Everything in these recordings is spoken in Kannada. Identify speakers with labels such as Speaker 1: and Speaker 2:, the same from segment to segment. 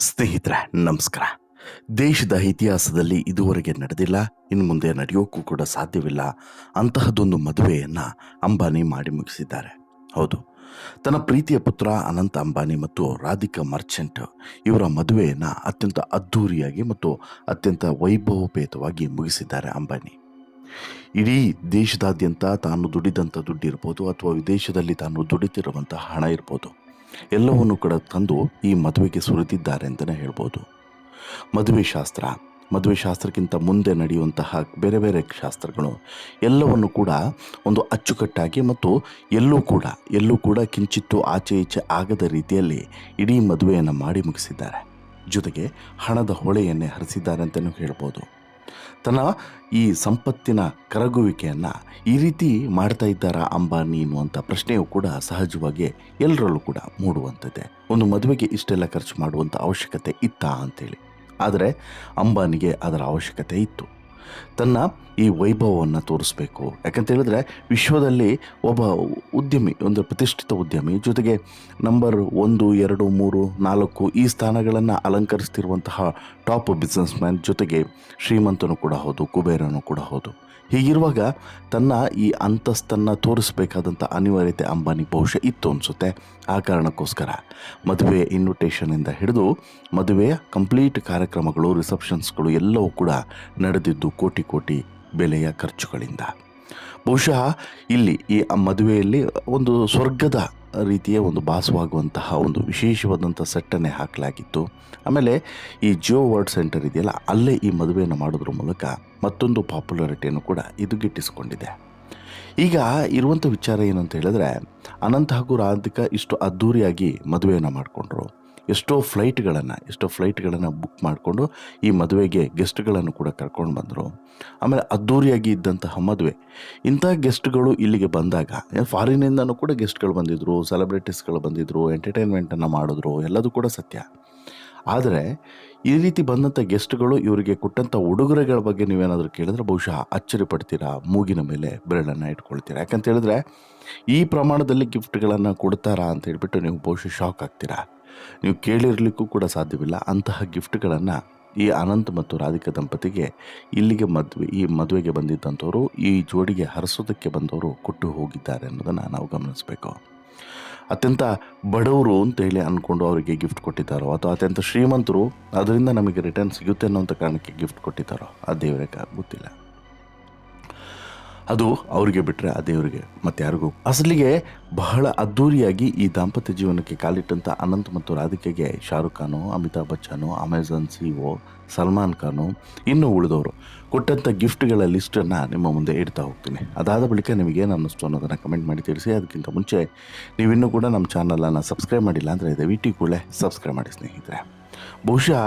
Speaker 1: ಸ್ನೇಹಿತರೆ, ನಮಸ್ಕಾರ. ದೇಶದ ಇತಿಹಾಸದಲ್ಲಿ ಇದುವರೆಗೆ ನಡೆದಿಲ್ಲ, ಇನ್ನು ಮುಂದೆ ನಡೆಯೋಕ್ಕೂ ಕೂಡ ಸಾಧ್ಯವಿಲ್ಲ ಅಂತಹದೊಂದು ಮದುವೆಯನ್ನು ಅಂಬಾನಿ ಮಾಡಿ ಮುಗಿಸಿದ್ದಾರೆ. ಹೌದು. ತನ್ನ ಪ್ರೀತಿಯ ಪುತ್ರ ಅನಂತ ಅಂಬಾನಿ ಮತ್ತು ರಾಧಿಕಾ ಮರ್ಚೆಂಟ್ ಇವರ ಮದುವೆಯನ್ನು ಅತ್ಯಂತ ಅದ್ಧೂರಿಯಾಗಿ ಮತ್ತು ಅತ್ಯಂತ ವೈಭವೋಪೇತವಾಗಿ ಮುಗಿಸಿದ್ದಾರೆ ಅಂಬಾನಿ. ಇಡೀ ದೇಶದಾದ್ಯಂತ ತಾನು ದುಡಿದಂಥ ದುಡ್ಡಿರ್ಬೋದು ಅಥವಾ ವಿದೇಶದಲ್ಲಿ ತಾನು ದುಡಿತಿರುವಂಥ ಹಣ ಇರ್ಬೋದು. ಎಲ್ಲವನ್ನು ಕೂಡ ತಂದು ಈ ಮದುವೆಗೆ ಸುರಿದಿದ್ದಾರೆ ಅಂತಲೇ ಹೇಳ್ಬೋದು. ಮದುವೆ ಶಾಸ್ತ್ರ, ಮದುವೆ ಶಾಸ್ತ್ರಕ್ಕಿಂತ ಮುಂದೆ ನಡೆಯುವಂತಹ ಬೇರೆ ಬೇರೆ ಶಾಸ್ತ್ರಗಳು ಎಲ್ಲವನ್ನು ಕೂಡ ಒಂದು ಅಚ್ಚುಕಟ್ಟಾಗಿ ಮತ್ತು ಎಲ್ಲೂ ಕೂಡ ಎಲ್ಲೂ ಕೂಡ ಕಿಂಚಿತ್ತು ಆಚೆ ಈಚೆ ಆಗದ ರೀತಿಯಲ್ಲಿ ಇಡೀ ಮದುವೆಯನ್ನು ಮಾಡಿ ಮುಗಿಸಿದ್ದಾರೆ. ಜೊತೆಗೆ ಹಣದ ಹೊಳೆಯನ್ನೇ ಹರಿಸಿದ್ದಾರೆ ಅಂತಲೂ ಹೇಳ್ಬೋದು. ತನ್ನ ಈ ಸಂಪತ್ತಿನ ಕರಗುವಿಕೆಯನ್ನು ಈ ರೀತಿ ಮಾಡ್ತಾ ಇದ್ದಾರಾ ಅಂಬಾನಿ ಎನ್ನುವಂಥ ಪ್ರಶ್ನೆಯು ಕೂಡ ಸಹಜವಾಗಿ ಎಲ್ಲರಲ್ಲೂ ಕೂಡ ಮೂಡುವಂಥದ್ದೇ. ಒಂದು ಮದುವೆಗೆ ಇಷ್ಟೆಲ್ಲ ಖರ್ಚು ಮಾಡುವಂಥ ಅವಶ್ಯಕತೆ ಇತ್ತಾ ಅಂತೇಳಿ. ಆದರೆ ಅಂಬಾನಿಗೆ ಅದರ ಅವಶ್ಯಕತೆ ಇತ್ತು. ತನ್ನ ಈ ವೈಭವವನ್ನು ತೋರಿಸ್ಬೇಕು. ಯಾಕಂತ ಹೇಳಿದ್ರೆ ವಿಶ್ವದಲ್ಲಿ ಒಬ್ಬ ಉದ್ಯಮಿ, ಒಂದು ಪ್ರತಿಷ್ಠಿತ ಉದ್ಯಮಿ, ಜೊತೆಗೆ ನಂಬರ್ ಒಂದು, ಎರಡು, ಮೂರು, ನಾಲ್ಕು ಈ ಸ್ಥಾನಗಳನ್ನು ಅಲಂಕರಿಸ್ತಿರುವಂತಹ ಟಾಪ್ ಬಿಸ್ನೆಸ್ ಮ್ಯಾನ್ ಜೊತೆಗೆ ಶ್ರೀಮಂತನು ಕೂಡ ಹೌದು, ಕುಬೇರನು ಕೂಡ ಹೌದು. ಹೀಗಿರುವಾಗ ತನ್ನ ಈ ಅಂತಸ್ತನ್ನು ತೋರಿಸಬೇಕಾದಂಥ ಅನಿವಾರ್ಯತೆ ಅಂಬಾನಿ ಬಹುಶಃ ಇತ್ತು ಅನಿಸುತ್ತೆ. ಆ ಕಾರಣಕ್ಕೋಸ್ಕರ ಮದುವೆ ಇನ್ವಿಟೇಷನಿಂದ ಹಿಡಿದು ಮದುವೆಯ ಕಂಪ್ಲೀಟ್ ಕಾರ್ಯಕ್ರಮಗಳು ರಿಸೆಪ್ಷನ್ಸ್ಗಳು ಎಲ್ಲವೂ ಕೂಡ ನಡೆದಿದ್ದು ಕೋಟಿ ಕೋಟಿ ಬೆಲೆಯ ಖರ್ಚುಗಳಿಂದ. ಬಹುಶಃ ಇಲ್ಲಿ ಈ ಮದುವೆಯಲ್ಲಿ ಒಂದು ಸ್ವರ್ಗದ ರೀತಿಯ ಒಂದು ಭಾಸವಾಗುವಂತಹ ಒಂದು ವಿಶೇಷವಾದಂಥ ಸೆಟ್ಟನ್ನೇ ಹಾಕಲಾಗಿತ್ತು. ಆಮೇಲೆ ಈ ಜಿಯೋ ವರ್ಡ್ ಸೆಂಟರ್ ಇದೆಯಲ್ಲ, ಅಲ್ಲೇ ಈ ಮದುವೆಯನ್ನು ಮಾಡೋದ್ರ ಮೂಲಕ ಮತ್ತೊಂದು ಪಾಪ್ಯುಲಾರಿಟಿಯನ್ನು ಕೂಡ ಇದು ಗಿಟ್ಟಿಸಿಕೊಂಡಿದೆ ಈಗ ಇರುವಂಥ ವಿಚಾರ ಏನಂತ ಹೇಳಿದ್ರೆ, ಅನಂತ ಹಾಗೂ ರಾಧಿಕಾ ಇಷ್ಟು ಅದ್ಧೂರಿಯಾಗಿ ಮದುವೆಯನ್ನು ಮಾಡಿಕೊಂಡ್ರು. ಎಷ್ಟೋ ಫ್ಲೈಟ್ಗಳನ್ನು ಎಷ್ಟೋ ಫ್ಲೈಟ್ಗಳನ್ನು ಬುಕ್ ಮಾಡಿಕೊಂಡು ಈ ಮದುವೆಗೆ ಗೆಸ್ಟ್ಗಳನ್ನು ಕೂಡ ಕರ್ಕೊಂಡು ಬಂದರು. ಆಮೇಲೆ ಅದ್ಧೂರಿಯಾಗಿ ಇದ್ದಂತಹ ಮದುವೆ. ಇಂಥ ಗೆಸ್ಟ್ಗಳು ಇಲ್ಲಿಗೆ ಬಂದಾಗ ಫಾರಿನಿಂದನೂ ಕೂಡ ಗೆಸ್ಟ್ಗಳು ಬಂದಿದ್ದರು ಸೆಲೆಬ್ರಿಟೀಸ್ಗಳು ಬಂದಿದ್ದರು ಎಂಟರ್ಟೈನ್ಮೆಂಟನ್ನು ಮಾಡಿದ್ರು, ಎಲ್ಲದೂ ಕೂಡ ಸತ್ಯ. ಆದರೆ, ಈ ರೀತಿ ಬಂದಂಥ ಗೆಸ್ಟ್ಗಳು ಇವರಿಗೆ ಕೊಟ್ಟಂಥ ಉಡುಗೊರೆಗಳ ಬಗ್ಗೆ ನೀವೇನಾದರೂ ಕೇಳಿದ್ರೆ ಬಹುಶಃ ಅಚ್ಚರಿ ಪಡ್ತೀರಾ, ಮೂಗಿನ ಮೇಲೆ ಬೆರಳನ್ನು ಇಟ್ಕೊಳ್ತೀರಾ. ಯಾಕಂತ ಹೇಳಿದ್ರೆ, ಈ ಪ್ರಮಾಣದಲ್ಲಿ ಗಿಫ್ಟ್ಗಳನ್ನು ಕೊಡ್ತಾರಾ ಅಂತ ಹೇಳ್ಬಿಟ್ಟು ನೀವು ಬಹುಶಃ ಶಾಕ್ ಆಗ್ತೀರಾ. ನೀವು ಕೇಳಿರಲಿಕ್ಕೂ ಕೂಡ ಸಾಧ್ಯವಿಲ್ಲ. ಅಂತಹ ಗಿಫ್ಟ್ಗಳನ್ನು ಈ ಅನಂತ್ ಮತ್ತು ರಾಧಿಕಾ ದಂಪತಿಗೆ ಇಲ್ಲಿಗೆ ಮದುವೆ, ಈ ಮದುವೆಗೆ ಬಂದಿದ್ದಂಥವರು, ಈ ಜೋಡಿಗೆ ಹರಿಸೋದಕ್ಕೆ ಬಂದವರು ಕೊಟ್ಟು ಹೋಗಿದ್ದಾರೆ ಅನ್ನೋದನ್ನು ನಾವು ಗಮನಿಸಬೇಕು. ಅತ್ಯಂತ ಬಡವರು ಅಂತ ಹೇಳಿ ಅಂದ್ಕೊಂಡು ಅವರಿಗೆ ಗಿಫ್ಟ್ ಕೊಟ್ಟಿದ್ದಾರೋ, ಅಥವಾ ಅತ್ಯಂತ ಶ್ರೀಮಂತರು ಅದರಿಂದ ನಮಗೆ ರಿಟರ್ನ್ ಸಿಗುತ್ತೆ ಅನ್ನೋಂಥ ಕಾರಣಕ್ಕೆ ಗಿಫ್ಟ್ ಕೊಟ್ಟಿದ್ದಾರೋ, ಆ ದೇವರಿಗೆ ಗೊತ್ತಿಲ್ಲ. ಅದು ಅವರಿಗೆ ಬಿಟ್ಟರೆ ಆ ದೇವರಿಗೆ, ಮತ್ತೆ ಯಾರಿಗೂ ಅಸಲಿಗೆ ಬಹಳ ಅದ್ಧೂರಿಯಾಗಿ ಈ ದಾಂಪತ್ಯ ಜೀವನಕ್ಕೆ ಕಾಲಿಟ್ಟಂಥ ಅನಂತ್ ಮತ್ತು ರಾಧಿಕೆಗೆ ಶಾರುಖ್ ಖಾನು, ಅಮಿತಾಬ್ ಬಚ್ಚನು ಅಮೆಝಾನ್ ಸಿಒ, ಸಲ್ಮಾನ್ ಖಾನು ಇನ್ನೂ ಉಳಿದವರು. ಕೊಟ್ಟಂಥ ಗಿಫ್ಟ್ಗಳ ಲಿಸ್ಟನ್ನು ನಿಮ್ಮ ಮುಂದೆ ಇಡ್ತಾ ಹೋಗ್ತೀನಿ. ಅದಾದ ಬಳಿಕ ನಿಮಗೇನು ಅನ್ನಿಸ್ತು ಅನ್ನೋದನ್ನು ಕಮೆಂಟ್ ಮಾಡಿ ತಿಳಿಸಿ. ಅದಕ್ಕಿಂತ ಮುಂಚೆ ನೀವಿನ್ನೂ ಕೂಡ ನಮ್ಮ ಚಾನಲನ್ನು ಸಬ್ಸ್ಕ್ರೈಬ್ ಮಾಡಿಲ್ಲ ಅಂದರೆ ದಯವಿಟ್ಟು ಕೂಡಲೇ ಸಬ್ಸ್ಕ್ರೈಬ್ ಮಾಡಿ ಸ್ನೇಹಿತರೆ. ಬಹುಶಃ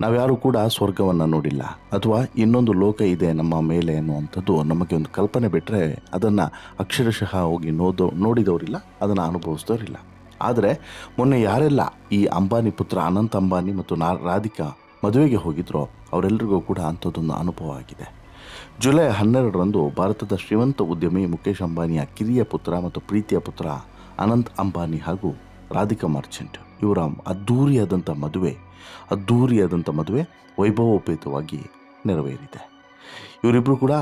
Speaker 1: ನಾವ್ಯಾರೂ ಕೂಡ ಸ್ವರ್ಗವನ್ನು ನೋಡಿಲ್ಲ ಅಥವಾ ಇನ್ನೊಂದು ಲೋಕ ಇದೆ ನಮ್ಮ ಮೇಲೆ ಅನ್ನುವಂಥದ್ದು ನಮಗೆ ಒಂದು ಕಲ್ಪನೆ ಬಿಟ್ಟರೆ ಅದನ್ನು ಅಕ್ಷರಶಃ ಹೋಗಿ ನೋದೋ, ನೋಡಿದವರಿಲ್ಲ, ಅದನ್ನು ಅನುಭವಿಸಿದವರಿಲ್ಲ. ಆದರೆ ಮೊನ್ನೆ ಯಾರೆಲ್ಲ ಈ ಅಂಬಾನಿ ಪುತ್ರ ಅನಂತ್ ಅಂಬಾನಿ ಮತ್ತು ನಾ, ರಾಧಿಕಾ ಮದುವೆಗೆ ಹೋಗಿದ್ರೋ ಅವರೆಲ್ಲರಿಗೂ ಕೂಡ ಅಂಥದ್ದೊಂದು ಅನುಭವ ಆಗಿದೆ. ಜುಲೈ ಹನ್ನೆರಡರಂದು ಭಾರತದ ಶ್ರೀಮಂತ ಉದ್ಯಮಿ ಮುಖೇಶ್ ಅಂಬಾನಿಯ ಕಿರಿಯ ಪುತ್ರ ಮತ್ತು ಪ್ರೀತಿಯ ಪುತ್ರ ಅನಂತ್ ಅಂಬಾನಿ ಹಾಗೂ ರಾಧಿಕಾ ಮರ್ಚೆಂಟ್. ಇವರ ಅದ್ಧೂರಿಯಾದಂಥ ಮದುವೆ ಅದ್ಧೂರಿಯಾದಂಥ ಮದುವೆ ವೈಭವೋಪೇತವಾಗಿ ನೆರವೇರಿದೆ. ಇವರಿಬ್ಬರು ಕೂಡ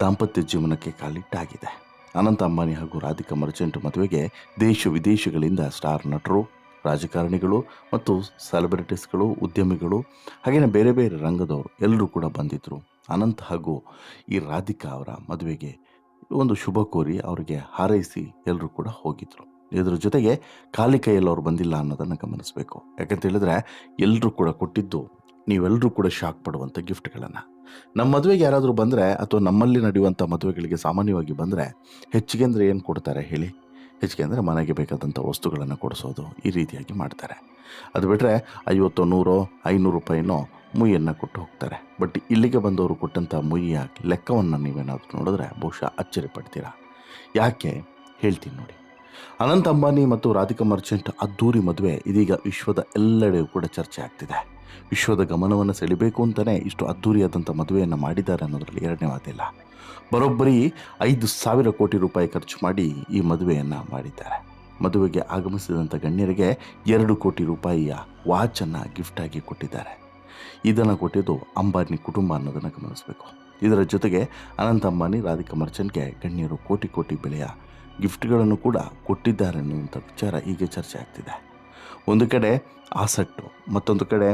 Speaker 1: ದಾಂಪತ್ಯ ಜೀವನಕ್ಕೆ ಕಾಲಿಟ್ಟಾಗಿದೆ. ಅನಂತ ಅಂಬಾನಿ ಹಾಗೂ ರಾಧಿಕಾ ಮರ್ಚೆಂಟ್ ಮದುವೆಗೆ ದೇಶ ವಿದೇಶಗಳಿಂದ ಸ್ಟಾರ್ ನಟರು, ರಾಜಕಾರಣಿಗಳು ಮತ್ತು ಸೆಲೆಬ್ರಿಟೀಸ್ಗಳು, ಉದ್ಯಮಿಗಳು ಹಾಗೆಯೇ ಬೇರೆ ಬೇರೆ ರಂಗದವರು ಎಲ್ಲರೂ ಕೂಡ ಬಂದಿದ್ದರು ಅನಂತ್ ಹಾಗೂ ಈ ರಾಧಿಕಾ ಅವರ ಮದುವೆಗೆ ಒಂದು ಶುಭ ಕೋರಿ ಅವರಿಗೆ ಹಾರೈಸಿ ಎಲ್ಲರೂ ಕೂಡ ಹೋಗಿದ್ರು. ಇದರ ಜೊತೆಗೆ ಖಾಲಿ ಕೈಯಲ್ಲಿ ಅವ್ರು ಬಂದಿಲ್ಲ ಅನ್ನೋದನ್ನು ಗಮನಿಸಬೇಕು. ಯಾಕಂತ ಹೇಳಿದ್ರೆ ಎಲ್ಲರೂ ಕೂಡ ಕೊಟ್ಟಿದ್ದು ನೀವೆಲ್ಲರೂ ಕೂಡ ಶಾಕ್ ಪಡುವಂಥ ಗಿಫ್ಟ್ಗಳನ್ನು. ನಮ್ಮ ಮದುವೆಗೆ ಯಾರಾದರೂ ಬಂದರೆ ಅಥವಾ ನಮ್ಮಲ್ಲಿ ನಡೆಯುವಂಥ ಮದುವೆಗಳಿಗೆ ಸಾಮಾನ್ಯವಾಗಿ ಬಂದರೆ ಹೆಚ್ಚಿಗೆ ಅಂದರೆ ಏನು ಕೊಡ್ತಾರೆ ಹೇಳಿ? ಹೆಚ್ಚಿಗೆ ಅಂದರೆ ಮನೆಗೆ ಬೇಕಾದಂಥ ವಸ್ತುಗಳನ್ನು ಕೊಡಿಸೋದು ಈ ರೀತಿಯಾಗಿ ಮಾಡ್ತಾರೆ. ಅದು ಬಿಟ್ಟರೆ ಐವತ್ತು, ನೂರೋ, ಐನೂರು ರೂಪಾಯಿನೋ ಮುಯಿಯನ್ನು ಕೊಟ್ಟು ಹೋಗ್ತಾರೆ. ಬಟ್ ಇಲ್ಲಿಗೆ ಬಂದವರು ಕೊಟ್ಟಂಥ ಮುಯಿಯ ಲೆಕ್ಕವನ್ನು ನೀವೇನಾದರೂ ನೋಡಿದ್ರೆ ಬಹುಶಃ ಅಚ್ಚರಿ ಪಡ್ತೀರಾ? ಯಾಕೆ? ಹೇಳ್ತೀನಿ ನೋಡಿ. ಅನಂತ್ ಅಂಬಾನಿ ಮತ್ತು ರಾಧಿಕಾ ಮರ್ಚೆಂಟ್ ಅದ್ದೂರಿ ಮದುವೆ. ಇದೀಗ ವಿಶ್ವದ ಎಲ್ಲೆಡೆಯೂ ಕೂಡ ಚರ್ಚೆ ಆಗ್ತಿದೆ. ವಿಶ್ವದ ಗಮನವನ್ನು ಸೆಳಿಬೇಕು ಅಂತಲೇ ಇಷ್ಟು ಅದ್ದೂರಿಯಾದಂಥ ಮದುವೆಯನ್ನು ಮಾಡಿದ್ದಾರೆ ಅನ್ನೋದರಲ್ಲಿ ಎರಡನೇ ಮಾತಿಲ್ಲ. ಬರೋಬ್ಬರಿ ಐದು ಸಾವಿರ ಕೋಟಿ ರೂಪಾಯಿ ಖರ್ಚು ಮಾಡಿ ಈ ಮದುವೆಯನ್ನು ಮಾಡಿದ್ದಾರೆ. ಮದುವೆಗೆ ಆಗಮಿಸಿದಂಥ ಗಣ್ಯರಿಗೆ ಎರಡು ಕೋಟಿ ರೂಪಾಯಿಯ ವಾಚನ್ನು ಗಿಫ್ಟಾಗಿ ಕೊಟ್ಟಿದ್ದಾರೆ. ಇದನ್ನು ಕೊಟ್ಟಿದ್ದು ಅಂಬಾನಿ ಕುಟುಂಬ ಅನ್ನೋದನ್ನು ಗಮನಿಸಬೇಕು. ಇದರ ಜೊತೆಗೆ ಅನಂತ ಅಂಬಾನಿ, ರಾಧಿಕಾ ಮರ್ಚೆಂಟ್ಗೆ ಗಣ್ಯರು ಕೋಟಿ ಕೋಟಿ ಬೆಲೆಯ ಗಿಫ್ಟ್ಗಳನ್ನು ಕೂಡ ಕೊಟ್ಟಿದ್ದಾರೆ ಅನ್ನುವಂಥ ವಿಚಾರ ಈಗ ಚರ್ಚೆ ಆಗ್ತಿದೆ. ಒಂದು ಕಡೆ ಆಸಟ್ಟು, ಮತ್ತೊಂದು ಕಡೆ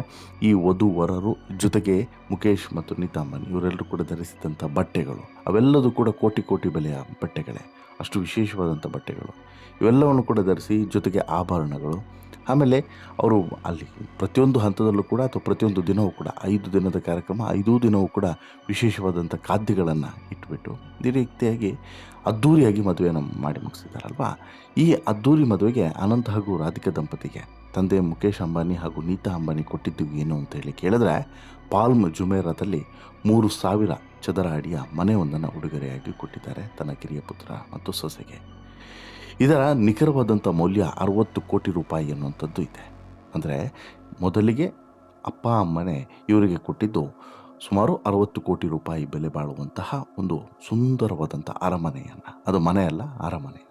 Speaker 1: ಈ ವಧು ವರರು ಜೊತೆಗೆ ಮುಖೇಶ್ ಮತ್ತು ನೀತಾಂಬನ್ ಇವರೆಲ್ಲರೂ ಕೂಡ ಧರಿಸಿದಂಥ ಬಟ್ಟೆಗಳು, ಅವೆಲ್ಲದೂ ಕೂಡ ಕೋಟಿ ಕೋಟಿ ಬೆಲೆಯ ಬಟ್ಟೆಗಳೇ. ಅಷ್ಟು ವಿಶೇಷವಾದಂಥ ಬಟ್ಟೆಗಳು. ಇವೆಲ್ಲವನ್ನು ಕೂಡ ಧರಿಸಿ ಜೊತೆಗೆ ಆಭರಣಗಳು. ಆಮೇಲೆ ಅವರು ಅಲ್ಲಿ ಪ್ರತಿಯೊಂದು ಹಂತದಲ್ಲೂ ಕೂಡ ಅಥವಾ ಪ್ರತಿಯೊಂದು ದಿನವೂ ಕೂಡ ಐದು ದಿನದ ಕಾರ್ಯಕ್ರಮ, ಐದೂ ದಿನವೂ ಕೂಡ ವಿಶೇಷವಾದಂಥ ಖಾದ್ಯಗಳನ್ನು ಇಟ್ಬಿಟ್ಟು ಈ ರೀತಿಯಾಗಿ ಅದ್ಧೂರಿಯಾಗಿ ಮದುವೆಯನ್ನು ಮಾಡಿ ಮುಗಿಸಿದ್ದಾರಲ್ವಾ? ಈ ಅದ್ಧೂರಿ ಮದುವೆಗೆ ಅನಂತ ಹಾಗೂ ರಾಧಿಕಾ ದಂಪತಿಗೆ ತಂದೆ ಮುಖೇಶ್ ಅಂಬಾನಿ ಹಾಗೂ ನೀತಾ ಅಂಬಾನಿ ಕೊಟ್ಟಿದ್ದು ಏನು ಅಂತ ಹೇಳಿ ಕೇಳಿದ್ರೆ, ಪಾಲ್ಮ್ ಜುಮೇರಾದಲ್ಲಿ ಮೂರು ಸಾವಿರ ಚದರ ಅಡಿಯ ಮನೆಯೊಂದನ್ನು ಉಡುಗೊರೆಯಾಗಿ ಕೊಟ್ಟಿದ್ದಾರೆ ತನ್ನ ಕಿರಿಯ ಪುತ್ರ ಮತ್ತು ಸೊಸೆಗೆ. ಇದರ ನಿಖರವಾದಂಥ ಮೌಲ್ಯ ಅರವತ್ತು ಕೋಟಿ ರೂಪಾಯಿ ಅನ್ನುವಂಥದ್ದು ಇದೆ. ಅಂದರೆ ಮೊದಲಿಗೆ ಅಪ್ಪ, ಅಮ್ಮನೆ ಇವರಿಗೆ ಕೊಟ್ಟಿದ್ದು ಸುಮಾರು ಅರವತ್ತು ಕೋಟಿ ರೂಪಾಯಿ ಬೆಲೆ ಬಾಳುವಂತಹ ಒಂದು ಸುಂದರವಾದಂಥ ಅರಮನೆಯನ್ನು. ಅದು ಮನೆಯಲ್ಲ ಅರಮನೆಯನ್ನು.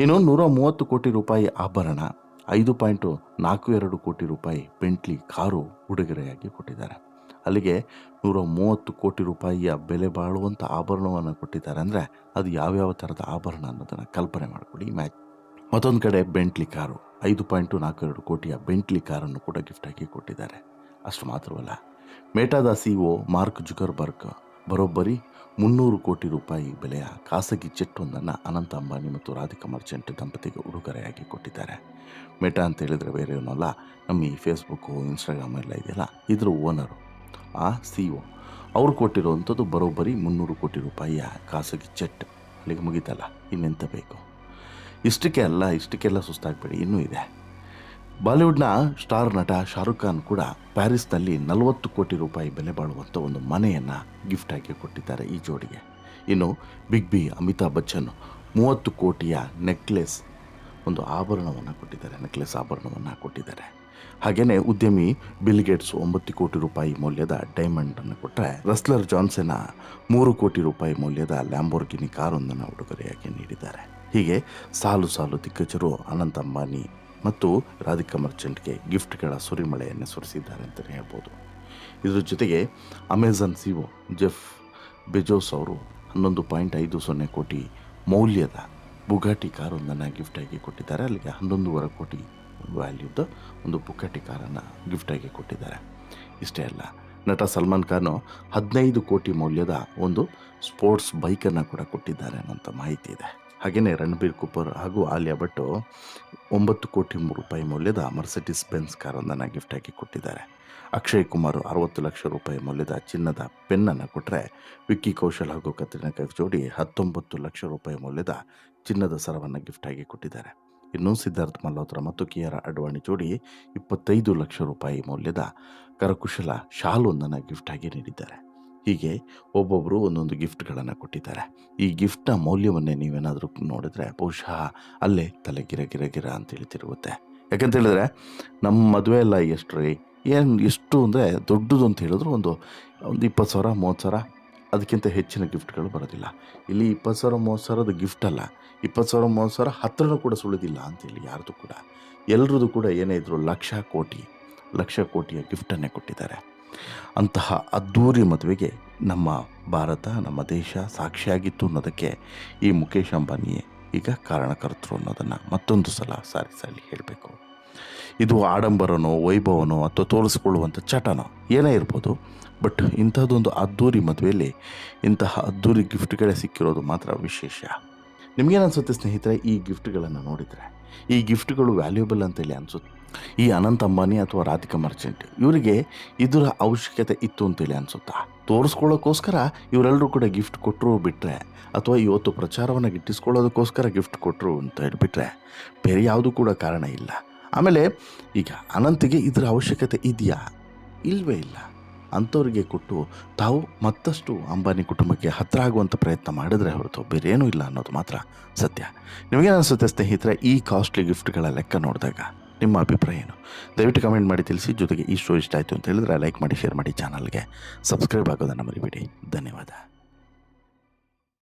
Speaker 1: ಇನ್ನು ನೂರ ಮೂವತ್ತು ಕೋಟಿ ರೂಪಾಯಿ ಆಭರಣ, ಐದು ಪಾಯಿಂಟು ನಾಲ್ಕು ಎರಡು ಕೋಟಿ ರೂಪಾಯಿ ಬೆಂಟ್ಲಿ ಕಾರು ಉಡುಗೊರೆಯಾಗಿ ಕೊಟ್ಟಿದ್ದಾರೆ. ಅಲ್ಲಿಗೆ ನೂರ ಮೂವತ್ತು ಕೋಟಿ ರೂಪಾಯಿಯ ಬೆಲೆ ಬಾಳುವಂಥ ಆಭರಣವನ್ನು ಕೊಟ್ಟಿದ್ದಾರೆ. ಅಂದರೆ ಅದು ಯಾವ್ಯಾವ ಥರದ ಆಭರಣ ಅನ್ನೋದನ್ನು ಕಲ್ಪನೆ ಮಾಡಿಕೊಡಿ ಮ್ಯಾಚ್ ಮತ್ತೊಂದು ಕಡೆ ಬೆಂಟ್ಲಿ ಕಾರು, ಐದು ಪಾಯಿಂಟು ನಾಲ್ಕು ಎರಡು ಕೋಟಿಯ ಬೆಂಟ್ಲಿ ಕಾರನ್ನು ಕೂಡ ಗಿಫ್ಟಾಗಿ ಕೊಟ್ಟಿದ್ದಾರೆ. ಅಷ್ಟು ಮಾತ್ರವಲ್ಲ ಮೇಟಾದ ಸಿ ಒ ಮಾರ್ಕ್ ಜುಗರ್ಬರ್ಗ್ ಬರೋಬ್ಬರಿ ಮುನ್ನೂರು ಕೋಟಿ ರೂಪಾಯಿ ಬೆಲೆಯ ಖಾಸಗಿ ಚೆಟ್ಟೊಂದನ್ನು ಅನಂತ ಅಂಬಾನಿ ಮತ್ತು ರಾಧಿಕಾ ಮರ್ಚೆಂಟ್ ದಂಪತಿಗೆ ಉಡುಗೊರೆಯಾಗಿ ಕೊಟ್ಟಿದ್ದಾರೆ. ಮೆಟಾ ಅಂತ ಹೇಳಿದರೆ ಏನಲ್ಲ ನಮ್ಮ ಈ ಫೇಸ್ಬುಕ್ಕು ಇನ್ಸ್ಟಾಗ್ರಾಮ್ ಎಲ್ಲ ಇದೆಯಲ್ಲ, ಇದ್ರ ಓನರು ಆ ಸಿ ಒ ಅವ್ರು ಕೊಟ್ಟಿರುವಂಥದ್ದು ಬರೋಬ್ಬರಿ ಮುನ್ನೂರು ಕೋಟಿ ರೂಪಾಯಿಯ ಖಾಸಗಿ ಚೆಟ್. ಅಲ್ಲಿಗೆ ಮುಗೀತಲ್ಲ, ಇನ್ನೆಂತ ಬೇಕು? ಇಷ್ಟಕ್ಕೆ ಅಲ್ಲ, ಇಷ್ಟಕ್ಕೆಲ್ಲ ಸುಸ್ತಾಗಬೇಡಿ, ಇನ್ನೂ ಇದೆ. ಬಾಲಿವುಡ್ನ ಸ್ಟಾರ್ ನಟ ಶಾರುಖ್ ಖಾನ್ ಕೂಡ ಪ್ಯಾರಿಸ್ನಲ್ಲಿ ನಲವತ್ತು ಕೋಟಿ ರೂಪಾಯಿ ಬೆಲೆ ಬಾಳುವಂಥ ಒಂದು ಮನೆಯನ್ನು ಗಿಫ್ಟಾಗಿ ಕೊಟ್ಟಿದ್ದಾರೆ ಈ ಜೋಡಿಗೆ. ಇನ್ನು ಬಿಗ್ ಬಿ ಅಮಿತಾಬ್ ಬಚ್ಚನ್ ಮೂವತ್ತು ಕೋಟಿಯ ನೆಕ್ಲೆಸ್ ಒಂದು ಆಭರಣವನ್ನು ಕೊಟ್ಟಿದ್ದಾರೆ, ನೆಕ್ಲೆಸ್ ಆಭರಣವನ್ನು ಕೊಟ್ಟಿದ್ದಾರೆ. ಹಾಗೆಯೇ ಉದ್ಯಮಿ ಬಿಲ್ ಗೇಟ್ಸ್ ಒಂಬತ್ತು ಕೋಟಿ ರೂಪಾಯಿ ಮೌಲ್ಯದ ಡೈಮಂಡ್ ಅನ್ನು ಕೊಟ್ಟರೆ ರಸ್ಲರ್ ಜಾನ್ಸನ್ ಮೂರು ಕೋಟಿ ರೂಪಾಯಿ ಮೌಲ್ಯದ ಲ್ಯಾಂಬೋರ್ಗಿನಿ ಕಾರೊಂದನ್ನು ಉಡುಗೊರೆಯಾಗಿ ನೀಡಿದ್ದಾರೆ. ಹೀಗೆ ಸಾಲು ಸಾಲು ದಿಗ್ಗಜರು ಅನಂತ ಅಂಬಾನಿ ಮತ್ತು ರಾಧಿಕಾ ಮರ್ಚೆಂಟ್ಗೆ ಗಿಫ್ಟ್ಗಳ ಸುರಿಮಳೆಯನ್ನು ಸುರಿಸಿದ್ದಾರೆ ಅಂತಲೇ ಹೇಳ್ಬೋದು. ಇದರ ಜೊತೆಗೆ ಅಮೆಝಾನ್ ಸಿಒ ಜೆಫ್ ಬೆಜೋಸ್ ಅವರು ಹನ್ನೊಂದು ಪಾಯಿಂಟ್ ಐದು ಸೊನ್ನೆ ಕೋಟಿ ಮೌಲ್ಯದ ಬುಗಾಟಿ ಕಾರೊಂದನ್ನು ಗಿಫ್ಟಾಗಿ ಕೊಟ್ಟಿದ್ದಾರೆ. ಅಲ್ಲಿಗೆ ಹನ್ನೊಂದೂವರೆ ಕೋಟಿ ವ್ಯಾಲ್ಯೂದ ಒಂದು ಪುಕ್ಕಟಿ ಕಾರನ್ನು ಗಿಫ್ಟಾಗಿ ಕೊಟ್ಟಿದ್ದಾರೆ. ಇಷ್ಟೇ ಅಲ್ಲ, ನಟ ಸಲ್ಮಾನ್ ಖಾನು ಹದಿನೈದು ಕೋಟಿ ಮೌಲ್ಯದ ಒಂದು ಸ್ಪೋರ್ಟ್ಸ್ ಬೈಕನ್ನು ಕೂಡ ಕೊಟ್ಟಿದ್ದಾರೆ ಅನ್ನೋಂಥ ಮಾಹಿತಿ ಇದೆ. ಹಾಗೆಯೇ ರಣಬೀರ್ ಕುಪರ್ ಹಾಗೂ ಆಲಿಯಾ ಭಟ್ ಒಂಬತ್ತು ಕೋಟಿ ರೂಪಾಯಿ ಮೌಲ್ಯದ ಮರ್ಸಿಡಿಸ್ ಬೆನ್ಸ್ ಕಾರೊಂದನ್ನು ಗಿಫ್ಟಾಗಿ ಕೊಟ್ಟಿದ್ದಾರೆ. ಅಕ್ಷಯ್ ಕುಮಾರ್ ಅರವತ್ತು ಲಕ್ಷ ರೂಪಾಯಿ ಮೌಲ್ಯದ ಚಿನ್ನದ ಪೆನ್ನನ್ನು ಕೊಟ್ಟರೆ ವಿಕ್ಕಿ ಕೌಶಲ್ ಹಾಗೂ ಕತ್ರಿನಾ ಕೈಫ್ ಜೋಡಿ ಹತ್ತೊಂಬತ್ತು ಲಕ್ಷ ರೂಪಾಯಿ ಮೌಲ್ಯದ ಚಿನ್ನದ ಸರವನ್ನು ಗಿಫ್ಟಾಗಿ ಕೊಟ್ಟಿದ್ದಾರೆ. ಇನ್ನು ಸಿದ್ಧಾರ್ಥ್ ಮಲ್ಹೋತ್ರ ಮತ್ತು ಕಿಯರ ಅಡ್ವಾಣಿ ಜೋಡಿ ಇಪ್ಪತ್ತೈದು ಲಕ್ಷ ರೂಪಾಯಿ ಮೌಲ್ಯದ ಕರಕುಶಲ ಶಾಲೊಂದನ್ನು ಆಗಿ ನೀಡಿದ್ದಾರೆ. ಹೀಗೆ ಒಬ್ಬೊಬ್ಬರು ಒಂದೊಂದು ಗಿಫ್ಟ್ಗಳನ್ನು ಕೊಟ್ಟಿದ್ದಾರೆ. ಈ ಗಿಫ್ಟ್ನ ಮೌಲ್ಯವನ್ನೇ ನೀವೇನಾದರೂ ನೋಡಿದ್ರೆ ಬಹುಶಃ ಅಲ್ಲೇ ತಲೆ ಗಿರ ಗಿರ ಗಿರ ಅಂತೇಳಿ ತಿರುಗುತ್ತೆ ಯಾಕಂತ ಹೇಳಿದ್ರೆ ನಮ್ಮ ಮದುವೆ ಎಲ್ಲ ಎಷ್ಟು ರೀ ಏನು ಎಷ್ಟು ಅಂದರೆ ದೊಡ್ಡದು ಅಂತ ಹೇಳಿದ್ರು ಒಂದು ಒಂದು ಇಪ್ಪತ್ತು ಸಾವಿರ, ಮೂವತ್ತು ಸಾವಿರ ಅದಕ್ಕಿಂತ ಹೆಚ್ಚಿನ ಗಿಫ್ಟ್ಗಳು ಬರೋದಿಲ್ಲ. ಇಲ್ಲಿ ಇಪ್ಪತ್ತು ಸಾವಿರ ಮೂವತ್ತು ಸಾವಿರದ ಗಿಫ್ಟ್ ಅಲ್ಲ. ಇಪ್ಪತ್ತು ಸಾವಿರ ಮೂವತ್ತು ಸಾವಿರ ಹತ್ರನೂ ಕೂಡ ಸುಳಿದಿಲ್ಲ ಅಂತೇಳಿ ಯಾರ್ದು ಕೂಡ. ಎಲ್ಲರದು ಕೂಡ ಏನೇ ಇದ್ರು ಲಕ್ಷ ಕೋಟಿ, ಲಕ್ಷ ಕೋಟಿಯ ಗಿಫ್ಟನ್ನೇ ಕೊಟ್ಟಿದ್ದಾರೆ. ಅಂತಹ ಅದ್ಧೂರಿ ಮದುವೆಗೆ ನಮ್ಮ ಭಾರತ, ನಮ್ಮ ದೇಶ ಸಾಕ್ಷಿಯಾಗಿತ್ತು ಅನ್ನೋದಕ್ಕೆ ಈ ಮುಖೇಶ್ ಅಂಬಾನಿಯೇ ಈಗ ಕಾರಣಕರ್ತರು ಅನ್ನೋದನ್ನು ಮತ್ತೊಂದು ಸಲ ಸಾರಿ ಸಾರಿ ಹೇಳಬೇಕು. ಇದು ಆಡಂಬರನೋ, ವೈಭವನೋ ಅಥವಾ ತೋರಿಸ್ಕೊಳ್ಳುವಂಥ ಚಟನೋ, ಏನೇ ಇರ್ಬೋದು ಬಟ್ ಇಂಥದ್ದೊಂದು ಅದ್ಧೂರಿ ಮದುವೆಯಲ್ಲಿ ಇಂತಹ ಅದ್ಧೂರಿ ಗಿಫ್ಟ್ಗಳೇ ಸಿಕ್ಕಿರೋದು ಮಾತ್ರ ವಿಶೇಷ. ನಿಮಗೇನು ಅನಿಸುತ್ತೆ ಸ್ನೇಹಿತರೆ ಈ ಗಿಫ್ಟ್ಗಳನ್ನು ನೋಡಿದರೆ? ಈ ಗಿಫ್ಟ್ಗಳು ವ್ಯಾಲ್ಯೂಬಲ್ ಅಂತೇಳಿ ಅನಿಸುತ್ತೆ. ಈ ಅನಂತ್ ಅಂಬಾನಿ ಅಥವಾ ರಾಧಿಕಾ ಮರ್ಚೆಂಟ್ ಇವರಿಗೆ ಇದರ ಅವಶ್ಯಕತೆ ಇತ್ತು ಅಂತೇಳಿ ಅನಿಸುತ್ತಾ? ತೋರಿಸ್ಕೊಳ್ಳೋಕ್ಕೋಸ್ಕರ ಇವರೆಲ್ಲರೂ ಕೂಡ ಗಿಫ್ಟ್ ಕೊಟ್ಟರು ಬಿಟ್ಟರೆ ಅಥವಾ ಇವತ್ತು ಪ್ರಚಾರವನ್ನು ಗಿಟ್ಟಿಸ್ಕೊಳ್ಳೋದಕ್ಕೋಸ್ಕರ ಗಿಫ್ಟ್ ಕೊಟ್ಟರು ಅಂತ ಹೇಳಿಬಿಟ್ರೆ ಬೇರೆ ಯಾವುದೂ ಕೂಡ ಕಾರಣ ಇಲ್ಲ. ಆಮೇಲೆ ಈಗ ಅನಂತಿಗೆ ಇದರ ಅವಶ್ಯಕತೆ ಇದೆಯಾ? ಇಲ್ಲವೇ ಇಲ್ಲ. ಅಂಥವ್ರಿಗೆ ಕೊಟ್ಟು ತಾವು ಮತ್ತಷ್ಟು ಅಂಬಾನಿ ಕುಟುಂಬಕ್ಕೆ ಹತ್ತಿರ ಆಗುವಂಥ ಪ್ರಯತ್ನ ಮಾಡಿದ್ರೆ ಹೊರತು ಬೇರೇನೂ ಇಲ್ಲ ಅನ್ನೋದು ಮಾತ್ರ ಸತ್ಯ. ನಿಮಗೇನು ಅನಿಸುತ್ತೆ ಸ್ನೇಹಿತರೆ, ಈ ಕಾಸ್ಟ್ಲಿ ಗಿಫ್ಟ್ಗಳ ಲೆಕ್ಕ ನೋಡಿದಾಗ ನಿಮ್ಮ ಅಭಿಪ್ರಾಯ ಏನು? ದಯವಿಟ್ಟು ಕಮೆಂಟ್ ಮಾಡಿ ತಿಳಿಸಿ, ಜೊತೆಗೆ ಈ ಶೋ ಇಷ್ಟ ಆಯಿತು ಅಂತ ಹೇಳಿದ್ರೆ ಲೈಕ್ ಮಾಡಿ ಶೇರ್ ಮಾಡಿ ಚಾನಲ್ಗೆ ಸಬ್ಸ್ಕ್ರೈಬ್ ಆಗೋದನ್ನು ಮರಿಬೇಡಿ. ಧನ್ಯವಾದ.